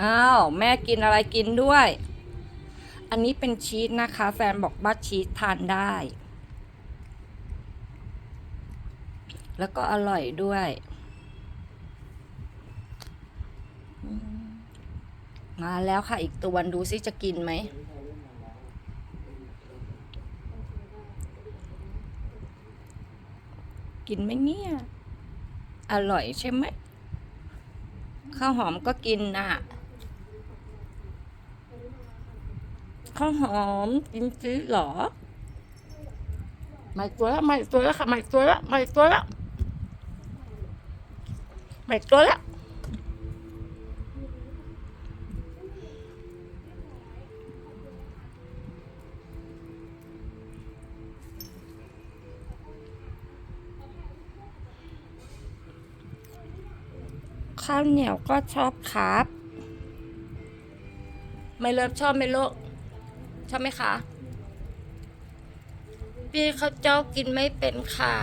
อ้าวแม่กินอะไรกินด้วย อันนี้เป็นชีสนะคะ แฟนบอกว่าชีสทานได้ แล้วก็อร่อยด้วยมาแล้วค่ะอีกตัวดูซิจะกินไหม กินไหมเนี่ย อร่อยใช่ไหมข้าวหอมก็กินน่ะ ข้าวหอมกินซีเหรอไม่ตัวแล้วไม่ตัวแล้วค่ะไม่ตัวแล้วไม่ตัวแล้วไม่ตัวแล้วข้าวเหนียวก็ชอบครับ ไม่เลิฟชอบไหมลูก ช่ไหมคะ พี่เขาเจ้ากินไม่เป็นค่ะ